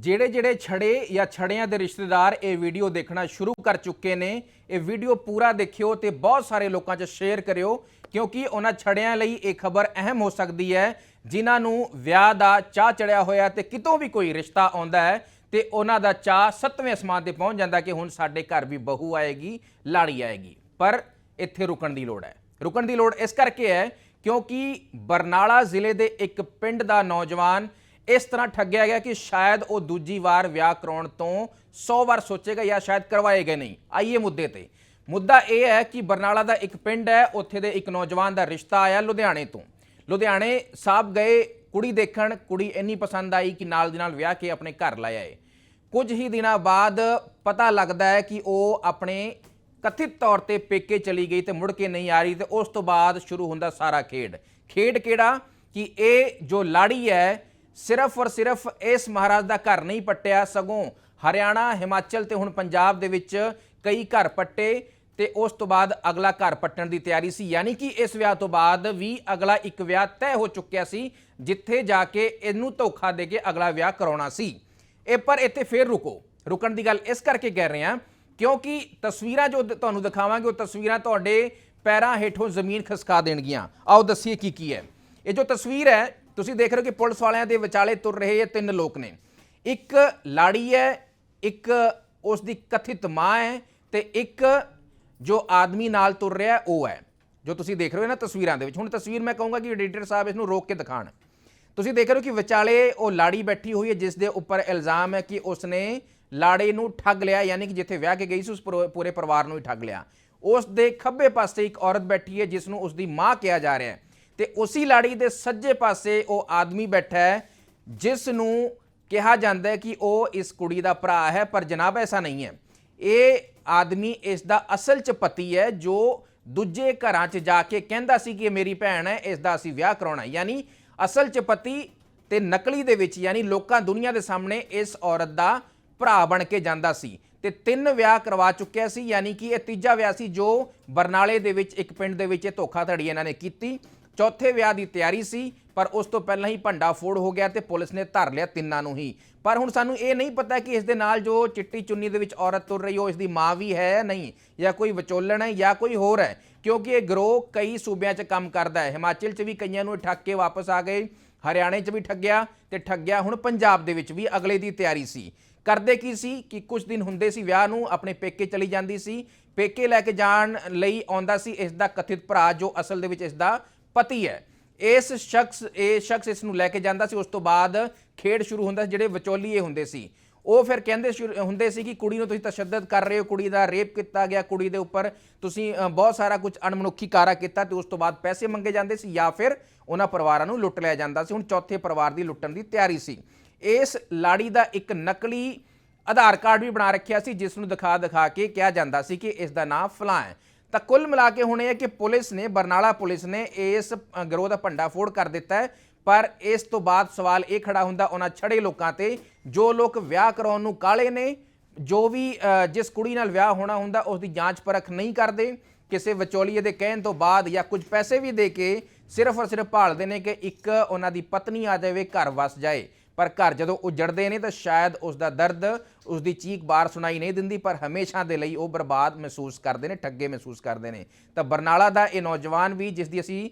ਜਿਹੜੇ ਜਿਹੜੇ ਛੜੇ ਜਾਂ ਛੜਿਆਂ ਦੇ ਰਿਸ਼ਤੇਦਾਰ ਇਹ ਵੀਡੀਓ ਦੇਖਣਾ ਸ਼ੁਰੂ ਕਰ ਚੁੱਕੇ ਨੇ, ਇਹ ਵੀਡੀਓ ਪੂਰਾ ਦੇਖਿਓ ਤੇ ਬਹੁਤ ਸਾਰੇ ਲੋਕਾਂ 'ਚ ਸ਼ੇਅਰ ਕਰਿਓ, ਕਿਉਂਕਿ ਉਹਨਾਂ ਛੜਿਆਂ ਲਈ ਇਹ ਖਬਰ ਅਹਿਮ ਹੋ ਸਕਦੀ ਹੈ, ਜਿਨ੍ਹਾਂ ਨੂੰ ਵਿਆਹ ਦਾ ਚਾਹ ਚੜਿਆ ਹੋਇਆ ਤੇ ਕਿਤੋਂ ਵੀ ਕੋਈ ਰਿਸ਼ਤਾ ਆਉਂਦਾ ਹੈ, ਤੇ ਉਹਨਾਂ ਦਾ ਚਾਹ ਸੱਤਵੇਂ ਅਸਮਾਨ ਤੇ ਪਹੁੰਚ ਜਾਂਦਾ ਕਿ ਹੁਣ ਸਾਡੇ ਘਰ ਵੀ ਬਹੂ ਆਏਗੀ, ਲਾੜੀ ਆਏਗੀ। ਪਰ ਇੱਥੇ ਰੁਕਣ ਦੀ ਲੋੜ ਹੈ। ਰੁਕਣ ਦੀ ਲੋੜ ਇਸ ਕਰਕੇ ਹੈ ਕਿਉਂਕਿ ਬਰਨਾਲਾ ਜ਼ਿਲ੍ਹੇ ਦੇ ਇੱਕ ਪਿੰਡ ਦਾ ਨੌਜਵਾਨ ਇਸ ਤਰ੍ਹਾਂ ਠੱਗਿਆ ਗਿਆ ਕਿ ਸ਼ਾਇਦ ਉਹ ਦੂਜੀ ਵਾਰ ਵਿਆਹ ਕਰਾਉਣ ਤੋਂ 100 ਵਾਰ ਸੋਚੇਗਾ ਜਾਂ ਸ਼ਾਇਦ ਕਰਵਾਏ ਗਏ ਨਹੀਂ। ਆਈਏ ਮੁੱਦੇ ਤੇ। ਮੁੱਦਾ ਇਹ ਹੈ ਕਿ ਬਰਨਾਲਾ ਦਾ ਇੱਕ ਪਿੰਡ ਹੈ, ਉੱਥੇ ਦੇ ਇੱਕ ਨੌਜਵਾਨ ਦਾ ਰਿਸ਼ਤਾ ਆਇਆ ਲੁਧਿਆਣੇ ਤੋਂ। ਲੁਧਿਆਣੇ ਸਾਹਿਬ ਗਏ, ਕੁੜੀ ਦੇਖਣ, ਕੁੜੀ ਇੰਨੀ ਪਸੰਦ ਆਈ ਕਿ ਨਾਲ ਦੀ ਨਾਲ ਵਿਆਹ ਕੇ ਆਪਣੇ ਘਰ ਲੈ ਆਏ। ਕੁਝ ਹੀ ਦਿਨਾਂ ਬਾਅਦ ਪਤਾ ਲੱਗਦਾ ਹੈ ਕਿ ਉਹ ਆਪਣੇ ਕਥਿਤ ਤੌਰ ਤੇ ਪੇਕੇ ਚਲੀ ਗਈ ਤੇ ਮੁੜ ਕੇ ਨਹੀਂ ਆ ਰਹੀ ਤੇ ਉਸ ਤੋਂ ਬਾਅਦ ਸ਼ੁਰੂ ਹੁੰਦਾ ਸਾਰਾ ਖੇਡ। ਖੇਡ ਕਿਹੜਾ? ਕਿ ਇਹ ਜੋ ਲਾੜੀ ਹੈ ਸਿਰਫ ਔਰ ਸਿਰਫ ਇਸ ਮਹਾਰਾਜ ਦਾ ਘਰ ਨਹੀਂ ਪੱਟਿਆ, ਸਗੋਂ ਹਰਿਆਣਾ, ਹਿਮਾਚਲ ਤੇ ਹੁਣ ਪੰਜਾਬ ਦੇ ਵਿੱਚ ਕਈ ਘਰ ਪੱਟੇ ਤੇ ਉਸ ਤੋਂ ਬਾਅਦ ਅਗਲਾ ਘਰ ਪੱਟਣ ਦੀ ਤਿਆਰੀ ਸੀ। ਯਾਨੀ ਕਿ ਇਸ ਵਿਆਹ ਤੋਂ ਬਾਅਦ ਵੀ ਅਗਲਾ ਇੱਕ ਵਿਆਹ ਤੈਅ ਹੋ ਚੁੱਕਿਆ ਸੀ, ਜਿੱਥੇ ਜਾ ਕੇ ਇਹਨੂੰ ਧੋਖਾ ਦੇ ਕੇ ਅਗਲਾ ਵਿਆਹ ਕਰਾਉਣਾ ਸੀ। ਇਹ ਪਰ ਇੱਥੇ ਫੇਰ ਰੁਕੋ। ਰੁਕਣ ਦੀ ਗੱਲ ਇਸ ਕਰਕੇ ਕਹਿ ਰਹੇ ਹਾਂ, ਕਿਉਂਕਿ ਤਸਵੀਰਾਂ ਜੋ ਤੁਹਾਨੂੰ ਦਿਖਾਵਾਂਗੇ, ਉਹ ਤਸਵੀਰਾਂ ਤੁਹਾਡੇ ਪੈਰਾਂ ਹੇਠੋਂ ਜ਼ਮੀਨ ਖਸਕਾ ਦੇਣਗੀਆਂ। ਆਓ ਦੱਸੀਏ ਕੀ ਕੀ ਹੈ। ਇਹ ਜੋ ਤਸਵੀਰ ਹੈ ਤੁਸੀਂ ਦੇਖ ਰਹੇ ਹੋ ਕਿ ਪੁਲਿਸ ਵਾਲਿਆਂ ਦੇ ਵਿਚਾਲੇ ਤੁਰ ਰਹੇ ਇਹ ਤਿੰਨ ਲੋਕ ਨੇ। ਇੱਕ ਲਾੜੀ ਹੈ, ਇੱਕ ਉਸ ਦੀ ਕਥਿਤ ਮਾਂ ਹੈ ਤੇ ਇੱਕ ਜੋ ਆਦਮੀ ਨਾਲ ਤੁਰ ਰਿਹਾ ਉਹ ਹੈ। ਜੋ ਤੁਸੀਂ ਦੇਖ ਰਹੇ ਹੋ ਨਾ ਤਸਵੀਰਾਂ ਦੇ ਵਿੱਚ। ਹੁਣ ਤਸਵੀਰ ਮੈਂ ਕਹੂੰਗਾ ਕਿ ਐਡੀਟਰ ਸਾਹਿਬ ਇਸ ਨੂੰ ਰੋਕ ਕੇ ਦਿਖਾਣ। ਤੁਸੀਂ ਦੇਖ ਰਹੇ ਹੋ ਕਿ ਵਿਚਾਲੇ ਉਹ ਲਾੜੀ ਬੈਠੀ ਹੋਈ ਹੈ, ਜਿਸ ਦੇ ਉੱਪਰ ਇਲਜ਼ਾਮ ਹੈ ਕਿ ਉਸਨੇ ਲਾੜੇ ਨੂੰ ਠੱਗ ਲਿਆ, ਯਾਨੀ ਕਿ ਜਿੱਥੇ ਵਿਆਹ ਕੇ ਗਈ ਸੀ, ਉਸ ਪੂਰੇ- ਪੂਰੇ ਪਰਿਵਾਰ ਨੂੰ ਹੀ ਠੱਗ ਲਿਆ। ਉਸ ਦੇ ਖੱਬੇ ਪਾਸੇ ਇੱਕ ਔਰਤ ਬੈਠੀ ਹੈ, ਜਿਸ ਨੂੰ ਉਸ ਦੀ ਮਾਂ ਕਿਹਾ ਜਾ ਰਿਹਾ ਹੈ। ਤੇ ਉਸੇ ਲਾੜੀ ਦੇ ਸੱਜੇ ਪਾਸੇ ਉਹ ਆਦਮੀ ਬੈਠਾ ਹੈ ਜਿਸ ਨੂੰ ਕਿਹਾ ਜਾਂਦਾ ਹੈ ਕਿ ਉਹ ਇਸ ਕੁੜੀ ਦਾ ਭਰਾ ਹੈ, ਪਰ ਜਨਾਬ ਐਸਾ ਨਹੀਂ ਹੈ। ਇਹ ਆਦਮੀ ਇਸ ਦਾ ਅਸਲ ਚ ਪਤੀ ਹੈ, ਜੋ ਦੂਜੇ ਘਰਾਂ 'ਚ ਜਾ ਕੇ ਕਹਿੰਦਾ ਸੀ ਕਿ ਇਹ ਮੇਰੀ ਭੈਣ ਹੈ, ਇਸ ਦਾ ਅਸੀਂ ਵਿਆਹ ਕਰਾਉਣਾ ਯਾਨੀ ਅਸਲ 'ਚ ਪਤੀ ਤੇ ਨਕਲੀ ਦੇ ਵਿੱਚ, ਯਾਨੀ ਲੋਕਾਂ ਦੁਨੀਆ ਦੇ ਸਾਹਮਣੇ ਇਸ ਔਰਤ ਦਾ ਭਰਾ ਬਣ ਕੇ ਜਾਂਦਾ ਸੀ ਤੇ ਤਿੰਨ ਵਿਆਹ ਕਰਵਾ ਚੁੱਕਿਆ ਸੀ। ਯਾਨੀ ਕਿ ਇਹ ਤੀਜਾ ਵਿਆਹ ਸੀ ਜੋ ਬਰਨਾਲੇ ਦੇ ਵਿੱਚ, ਇੱਕ ਪਿੰਡ ਦੇ ਵਿੱਚ ਇਹ ਧੋਖਾਧੜੀ ਇਹਨਾਂ ਨੇ ਕੀਤੀ। ਚੌਥੇ ਵਿਆਹ ਦੀ ਤਿਆਰੀ ਸੀ, ਪਰ ਉਸ ਤੋਂ ਪਹਿਲਾਂ ਹੀ ਭੰਡਾ ਫੋੜ ਹੋ ਗਿਆ ਤੇ ਪੁਲਿਸ ਨੇ ਧਰ ਲਿਆ ਤਿੰਨਾਂ ਨੂੰ ਹੀ। ਪਰ ਹੁਣ ਸਾਨੂੰ ਇਹ ਨਹੀਂ ਪਤਾ ਕਿ ਇਸ ਦੇ ਨਾਲ ਜੋ ਚਿੱਟੀ ਚੁੰਨੀ ਦੇ ਵਿੱਚ ਔਰਤ ਤੁਰ ਰਹੀ ਉਹ ਇਸ ਦੀ ਮਾਂ ਵੀ ਹੈ ਨਹੀਂ, ਜਾਂ ਕੋਈ ਵਿਚੋਲਣ ਹੈ, ਜਾਂ ਕੋਈ ਹੋਰ ਹੈ, ਕਿਉਂਕਿ ਇਹ ਗਰੋਹ ਕਈ ਸੂਬਿਆਂ 'ਚ ਕੰਮ ਕਰਦਾ ਹੈ। ਹਿਮਾਚਲ 'ਚ ਵੀ ਕਈਆਂ ਨੂੰ ਇਹ ਠੱਗ ਕੇ ਵਾਪਸ ਆ ਗਏ, ਹਰਿਆਣੇ 'ਚ ਵੀ ਠੱਗਿਆ ਤੇ ਠੱਗਿਆ ਹੁਣ ਪੰਜਾਬ ਦੇ ਵਿੱਚ ਵੀ ਅਗਲੇ ਦੀ ਤਿਆਰੀ ਸੀ। ਕਰਦੇ ਕੀ ਸੀ ਕਿ ਕੁਝ ਦਿਨ ਹੁੰਦੇ ਸੀ ਵਿਆਹ ਨੂੰ, ਆਪਣੇ ਪੇਕੇ ਚਲੀ ਜਾਂਦੀ ਸੀ, ਪੇਕੇ ਲੈ ਕੇ ਜਾਣ ਲਈ ਆਉਂਦਾ ਸੀ ਇਸ ਦਾ ਕਥਿਤ ਭਰਾ ਜੋ ਅਸਲ ਦੇ ਵਿੱਚ ਇਸ ਦਾ ਪਤੀ ਹੈ। ਇਸ ਸ਼ਖਸ ਇਹ ਸ਼ਖਸ ਇਸ ਨੂੰ ਲੈ ਕੇ ਜਾਂਦਾ ਸੀ। ਉਸ ਤੋਂ ਬਾਅਦ ਖੇਡ ਸ਼ੁਰੂ ਹੁੰਦਾ ਜਿਹੜੇ ਵਿਚੋਲੀਏ ਹੁੰਦੇ ਸੀ। ਉਹ ਫਿਰ ਕਹਿੰਦੇ ਹੁੰਦੇ ਸੀ ਕਿ ਕੁੜੀ ਨੂੰ ਤੁਸੀਂ ਤਸ਼ੱਦਦ ਕਰ ਰਹੇ ਹੋ, ਕੁੜੀ ਦਾ ਰੇਪ ਕੀਤਾ ਗਿਆ ਕੁੜੀ ਦੇ ਉੱਪਰ। ਤੁਸੀਂ ਬਹੁਤ ਸਾਰਾ ਕੁਝ ਅਣਮਨੁੱਖੀ ਕਾਰਾ ਕੀਤਾ ਤੇ ਉਸ ਤੋਂ ਬਾਅਦ ਪੈਸੇ ਮੰਗੇ ਜਾਂਦੇ ਸੀ ਜਾਂ ਫਿਰ ਉਹਨਾਂ ਪਰਿਵਾਰਾਂ ਨੂੰ ਲੁੱਟ ਲਿਆ ਜਾਂਦਾ ਸੀ। ਹੁਣ ਚੌਥੇ ਪਰਿਵਾਰ ਦੀ ਲੁੱਟਣ ਦੀ ਤਿਆਰੀ ਸੀ। ਇਸ ਲਾੜੀ ਦਾ ਇੱਕ ਨਕਲੀ ਆਧਾਰ ਕਾਰਡ ਵੀ ਬਣਾ ਰੱਖਿਆ ਸੀ, ਜਿਸ ਨੂੰ ਦਿਖਾ ਦਿਖਾ ਕੇ ਕਿਹਾ ਜਾਂਦਾ ਸੀ ਕਿ ਇਸ ਦਾ ਨਾਮ ਫਲਾਂ ਹੈ। ਤਾਂ ਕੁੱਲ ਮਿਲਾ ਕੇ ਹੁਣ ਇਹ ਹੈ ਕਿ ਪੁਲਿਸ ਨੇ ਬਰਨਾਲਾ ਪੁਲਿਸ ਨੇ ਇਸ ਅ, ਗਰੋਹ ਦਾ ਭੰਡਾ ਫੋੜ ਕਰ ਦਿੱਤਾ ਹੈ। ਪਰ ਇਸ ਤੋਂ ਬਾਅਦ ਸਵਾਲ ਇਹ ਖੜਾ ਹੁੰਦਾ ਉਹਨਾਂ ਛੜੇ ਲੋਕਾਂ ਤੇ ਜੋ ਲੋਕ ਵਿਆਹ ਕਰਾਉਣ ਨੂੰ ਕਾਲੇ ਨੇ ਜੋ ਵੀ ਜਿਸ ਕੁੜੀ ਨਾਲ ਵਿਆਹ ਹੋਣਾ ਹੁੰਦਾ ਉਸ ਦੀ ਜਾਂਚ ਪਰਖ ਨਹੀਂ ਕਰਦੇ ਕਿਸੇ ਵਿਚੋਲੀਏ ਦੇ ਕਹਿਣ ਤੋਂ ਬਾਅਦ ਜਾਂ ਕੁਝ ਪੈਸੇ ਵੀ ਦੇ ਕੇ ਸਿਰਫ ਔਰ ਸਿਰਫ ਭਾਲਦੇ ਨੇ ਕਿ ਇੱਕ ਉਹਨਾਂ ਦੀ ਪਤਨੀ ਆ ਜਾਵੇ ਘਰ ਵਸ ਜਾਏ। ਪਰ ਘਰ ਜਦੋਂ ਉਜੜਦੇ ਨੇ ਤਾਂ ਸ਼ਾਇਦ ਉਸ ਦਾ ਦਰਦ ਉਸ ਦੀ ਚੀਕ ਬਾਰ ਸੁਣਾਈ ਨਹੀਂ ਦਿੰਦੀ, ਪਰ ਹਮੇਸ਼ਾ ਦੇ ਲਈ ਉਹ ਬਰਬਾਦ ਮਹਿਸੂਸ ਕਰਦੇ ਨੇ, ਠੱਗੇ ਮਹਿਸੂਸ ਕਰਦੇ ਨੇ। ਤਾਂ ਬਰਨਾਲਾ ਦਾ ਇਹ ਨੌਜਵਾਨ ਵੀ ਜਿਸ ਦੀ ਅਸੀਂ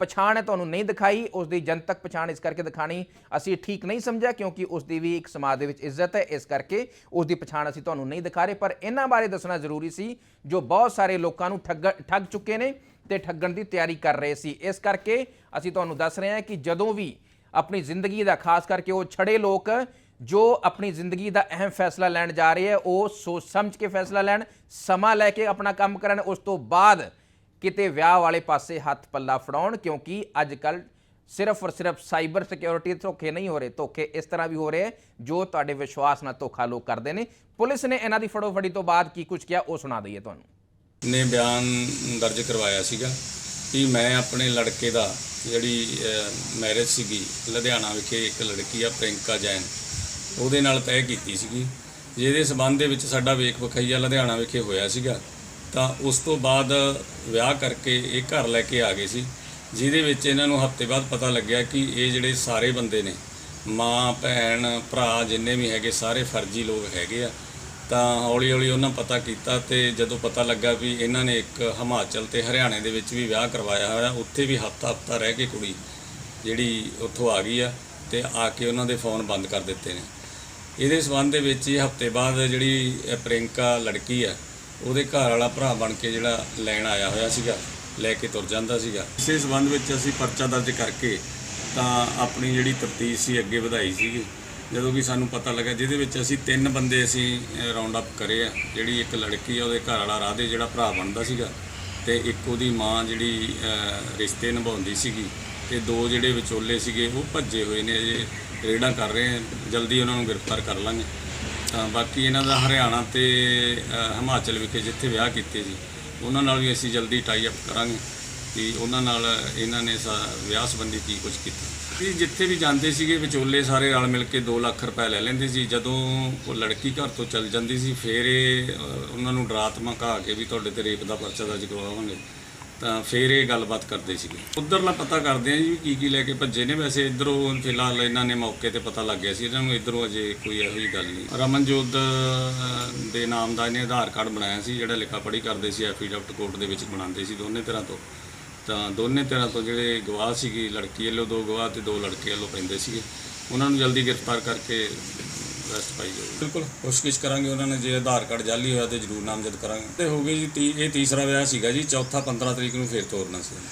ਪਛਾਣ ਹੈ ਤੁਹਾਨੂੰ ਨਹੀਂ ਦਿਖਾਈ ਉਸ ਦੀ ਜਨਤਕ ਪਛਾਣ ਇਸ ਕਰਕੇ ਦਿਖਾਣੀ ਅਸੀਂ ਠੀਕ ਨਹੀਂ ਸਮਝਿਆ, ਕਿਉਂਕਿ ਉਸ ਦੀ ਵੀ ਇੱਕ ਸਮਾਜ ਦੇ ਵਿੱਚ ਇੱਜ਼ਤ ਹੈ, ਇਸ ਕਰਕੇ ਉਸ ਦੀ ਪਛਾਣ ਅਸੀਂ ਤੁਹਾਨੂੰ ਨਹੀਂ ਦਿਖਾ ਰਹੇ। ਪਰ ਇਹਨਾਂ ਬਾਰੇ ਦੱਸਣਾ ਜ਼ਰੂਰੀ ਸੀ, ਜੋ ਬਹੁਤ ਸਾਰੇ ਲੋਕਾਂ ਨੂੰ ਠੱਗ ਠੱਗ ਚੁੱਕੇ ਨੇ ਤੇ ਠੱਗਣ ਦੀ ਤਿਆਰੀ ਕਰ ਰਹੇ ਸੀ। ਇਸ ਕਰਕੇ ਅਸੀਂ ਤੁਹਾਨੂੰ ਦੱਸ ਰਹੇ ਹਾਂ ਕਿ ਜਦੋਂ ਵੀ ਆਪਣੀ ਜ਼ਿੰਦਗੀ ਦਾ, ਖਾਸ ਕਰਕੇ ਉਹ ਛੜੇ ਲੋਕ ਜੋ ਆਪਣੀ ਜ਼ਿੰਦਗੀ ਦਾ ਅਹਿਮ ਫੈਸਲਾ ਲੈਣ ਜਾ ਰਹੇ ਹੈ ਉਹ ਸੋਚ ਸਮਝ ਕੇ ਫੈਸਲਾ ਲੈਣ, ਸਮਾਂ ਲੈ ਕੇ ਆਪਣਾ ਕੰਮ ਕਰਨ, ਉਸ ਤੋਂ ਬਾਅਦ ਕਿਤੇ ਵਿਆਹ ਵਾਲੇ ਪਾਸੇ ਹੱਥ ਪੱਲਾ ਫੜਾਉਣ, ਕਿਉਂਕਿ ਅੱਜ ਕੱਲ ਸਿਰਫ ਔਰ ਸਿਰਫ ਸਾਈਬਰ ਸਿਕਿਉਰਿਟੀ ਧੋਖੇ ਨਹੀਂ ਹੋ ਰਹੇ, ਧੋਖੇ ਇਸ ਤਰ੍ਹਾਂ ਵੀ ਹੋ ਰਹੇ ਹੈ ਜੋ ਤੁਹਾਡੇ ਵਿਸ਼ਵਾਸ ਨਾਲ ਧੋਖਾ ਲੋਕ ਕਰਦੇ ਨੇ। ਪੁਲਿਸ ਨੇ ਇਹਨਾਂ ਦੀ ਫੜੋਫੜੀ ਤੋਂ ਬਾਅਦ ਕੀ ਕੁਝ ਕਿਹਾ, ਉਹ ਸੁਣਾ ਦਈਏ ਤੁਹਾਨੂੰ। ਨੇ ਬਿਆਨ ਦਰਜ ਕਰਵਾਇਆ ਸੀਗਾ ਕਿ ਮੈਂ ਆਪਣੇ ਲੜਕੇ ਦਾ ਜਿਹੜੀ ਮੈਰਿਜ ਸੀਗੀ, ਲੁਧਿਆਣਾ ਵਿਖੇ ਇੱਕ ਲੜਕੀ ਆ ਪ੍ਰਿੰਕਾ ਜੈਨ, ਉਹਦੇ ਨਾਲ ਤੈਅ ਕੀਤੀ ਸੀਗੀ। ਜਿਹਦੇ ਸਬੰਧ ਦੇ ਵਿੱਚ ਸਾਡਾ ਵੇਖ ਵਿਖਾਈਆ ਲੁਧਿਆਣਾ ਵਿਖੇ ਹੋਇਆ ਸੀਗਾ। ਤਾਂ ਉਸ ਤੋਂ ਬਾਅਦ ਵਿਆਹ ਕਰਕੇ ਇਹ ਘਰ ਲੈ ਕੇ ਆ ਗਏ ਸੀ, ਜਿਹਦੇ ਵਿੱਚ ਇਹਨਾਂ ਨੂੰ ਹਫ਼ਤੇ ਬਾਅਦ ਪਤਾ ਲੱਗਿਆ ਕਿ ਇਹ ਜਿਹੜੇ ਸਾਰੇ ਬੰਦੇ ਨੇ, ਮਾਂ, ਭੈਣ, ਭਰਾ ਜਿੰਨੇ ਵੀ ਹੈਗੇ, ਸਾਰੇ ਫਰਜ਼ੀ ਲੋਕ ਹੈਗੇ ਆ। ਤਾਂ ਹੌਲੀ ਹੌਲੀ ਉਹਨਾਂ ਪਤਾ ਕੀਤਾ ਤੇ ਜਦੋਂ ਪਤਾ ਲੱਗਾ ਵੀ ਇਹਨਾਂ ਨੇ ਇੱਕ ਹਿਮਾਚਲ ਤੇ ਹਰਿਆਣੇ ਦੇ ਵਿੱਚ ਵੀ ਵਿਆਹ ਕਰਵਾਇਆ ਹੋਇਆ, ਉੱਥੇ ਵੀ ਹਫਤਾ ਹਫਤਾ ਰਹਿ ਕੇ ਕੁੜੀ ਜਿਹੜੀ ਉੱਥੋਂ ਆ ਗਈ ਆ ਤੇ ਆ ਕੇ ਉਹਨਾਂ ਦੇ ਫੋਨ ਬੰਦ ਕਰ ਦਿੱਤੇ ਨੇ। ਇਹਦੇ ਸਬੰਧ ਦੇ ਵਿੱਚ ਹੀ ਹਫ਼ਤੇ ਬਾਅਦ ਜਿਹੜੀ ਇਹ ਪ੍ਰਿੰਕਾ ਲੜਕੀ ਆ, ਉਹਦੇ ਘਰ ਵਾਲਾ ਭਰਾ ਬਣ ਕੇ ਜਿਹੜਾ ਲੈਣ ਆਇਆ ਹੋਇਆ ਸੀਗਾ, ਲੈ ਕੇ ਤੁਰ ਜਾਂਦਾ ਸੀਗਾ। ਇਸੇ ਸਬੰਧ ਵਿੱਚ ਅਸੀਂ ਪਰਚਾ ਦਰਜ ਕਰਕੇ ਤਾਂ ਆਪਣੀ ਜਿਹੜੀ ਤਫਤੀਸ਼ ਸੀ, ਅੱਗੇ ਵਧਾਈ ਸੀਗੀ। ਜਦੋਂ ਕਿ ਸਾਨੂੰ ਪਤਾ ਲੱਗਾ ਜਿਹਦੇ ਵਿੱਚ ਅਸੀਂ ਤਿੰਨ ਬੰਦੇ ਅਸੀਂ ਰਾਉਂਡ ਅਪ ਕਰੇ ਆ। ਜਿਹੜੀ ਇੱਕ ਲੜਕੀ ਆ, ਉਹਦੇ ਘਰ ਵਾਲਾ ਰਾਧੇ, ਜਿਹੜਾ ਭਰਾ ਬਣਦਾ ਸੀਗਾ ਤੇ ਇੱਕ ਉਹਦੀ ਮਾਂ ਜਿਹੜੀ ਰਿਸ਼ਤੇ ਨਿਭਾਉਂਦੀ ਸੀਗੀ ਤੇ ਦੋ ਜਿਹੜੇ ਵਿਚੋਲੇ ਸੀਗੇ, ਉਹ ਭੱਜੇ ਹੋਏ ਨੇ, ਅਜੇ ਰੇਡਾਂ ਕਰ ਰਹੇ ਆ। ਜਲਦੀ ਉਹਨਾਂ ਨੂੰ ਗ੍ਰਿਫਤਾਰ ਕਰ ਲਾਂਗੇ। ਤਾਂ ਬਾਕੀ ਇਹਨਾਂ ਦਾ ਹਰਿਆਣਾ ਤੇ ਹਿਮਾਚਲ ਵਿਖੇ ਜਿੱਥੇ ਵਿਆਹ ਕੀਤੇ ਸੀ, ਉਹਨਾਂ ਨਾਲ ਵੀ ਅਸੀਂ ਜਲਦੀ ਟਾਈ ਅਪ ਕਰਾਂਗੇ ਕਿ ਉਹਨਾਂ ਨਾਲ ਇਹਨਾਂ ਨੇ ਸਾ- ਵਿਆਹ ਸੰਬੰਧੀ ਕੀ ਕੁਝ ਕੀਤਾ। ਵੀ ਜਿੱਥੇ ਵੀ ਜਾਂਦੇ ਸੀਗੇ ਵਿਚੋਲੇ ਸਾਰੇ ਰਲ ਮਿਲ ਕੇ 2 ਲੱਖ ਰੁਪਏ ਲੈ ਲੈਂਦੇ ਸੀ। ਜਦੋਂ ਉਹ ਲੜਕੀ ਘਰ ਤੋਂ ਚੱਲ ਜਾਂਦੀ ਸੀ ਫਿਰ ਇਹ ਅਹ, ਉਹਨਾਂ ਨੂੰ ਡਰਾ ਧਮਕਾ ਕੇ ਵੀ ਤੁਹਾਡੇ ਤੇ ਰੇਪ ਦਾ ਪਰਚਾ ਦਰਜ ਕਰਵਾਵਾਂਗੇ। ਤਾਂ ਫਿਰ ਇਹ ਗੱਲਬਾਤ ਕਰਦੇ ਸੀਗੇ। ਉਧਰਲਾ ਪਤਾ ਕਰਦੇ ਆ ਜੀ ਵੀ ਕੀ ਕੀ ਲੈ ਕੇ ਭੱਜੇ ਨੇ। ਵੈਸੇ ਇਧਰੋਂ ਫਿਲਹਾਲ ਇਹਨਾਂ ਨੇ ਮੌਕੇ ਤੇ ਪਤਾ ਲੱਗ ਗਿਆ ਸੀ। ਇਹਨਾਂ ਨੂੰ ਇਧਰੋਂ ਅਜੇ ਕੋਈ ਇਹੋ ਜਿਹੀ ਗੱਲ ਨਹੀਂ। ਰਮਨਜੋਤ ਅਹ, ਦੇ ਨਾਮ ਦਾ ਇਹਨੇ ਆਧਾਰ ਕਾਰਡ ਬਣਾਇਆ ਸੀ ਜਿਹੜਾ ਲਿਖਾ ਪੜ੍ਹੀ ਕਰਦੇ ਸੀ ਐਫੀਡੈਵਿਟ ਕੋਰਟ ਦੇ ਵਿੱਚ ਬਣਾਉਂਦੇ ਸੀ ਦੋਨੇ ਤਰ੍ਹਾਂ ਤੋਂ। ਤਾਂ ਦੋਨੇ ਤਰ੍ਹਾਂ ਤੋਂ ਜਿਹੜੇ ਗਵਾਹ ਸੀਗੀ, ਲੜਕੀ ਵੱਲੋਂ ਦੋ ਗਵਾਹ ਤੇ ਦੋ ਲੜਕੇ ਵੱਲੋਂ ਪੈਂਦੇ ਸੀਗੇ। ਉਹਨਾਂ ਨੂੰ ਜਲਦੀ ਗ੍ਰਿਫਤਾਰ ਕਰਕੇ ਅਰੈਸਟ ਪਾਈ ਜਾਊਗੀ। ਬਿਲਕੁਲ, ਕੋਸ਼ਿਸ਼ ਕਰਾਂਗੇ ਉਹਨਾਂ ਨੇ ਜੇ ਆਧਾਰ ਕਾਰਡ ਜਾਲੀ ਹੋਇਆ ਤੇ ਜ਼ਰੂਰ ਨਾਮਜ਼ਦ ਕਰਾਂਗੇ। ਤੇ ਹੋ ਗਏ ਜੀ ਤੀ- ਇਹ ਤੀਸਰਾ ਵਿਆਹ ਸੀਗਾ ਜੀ, ਚੌਥਾ 15 ਤਰੀਕ ਨੂੰ ਫੇਰ ਤੋਰਨਾ ਸੀ।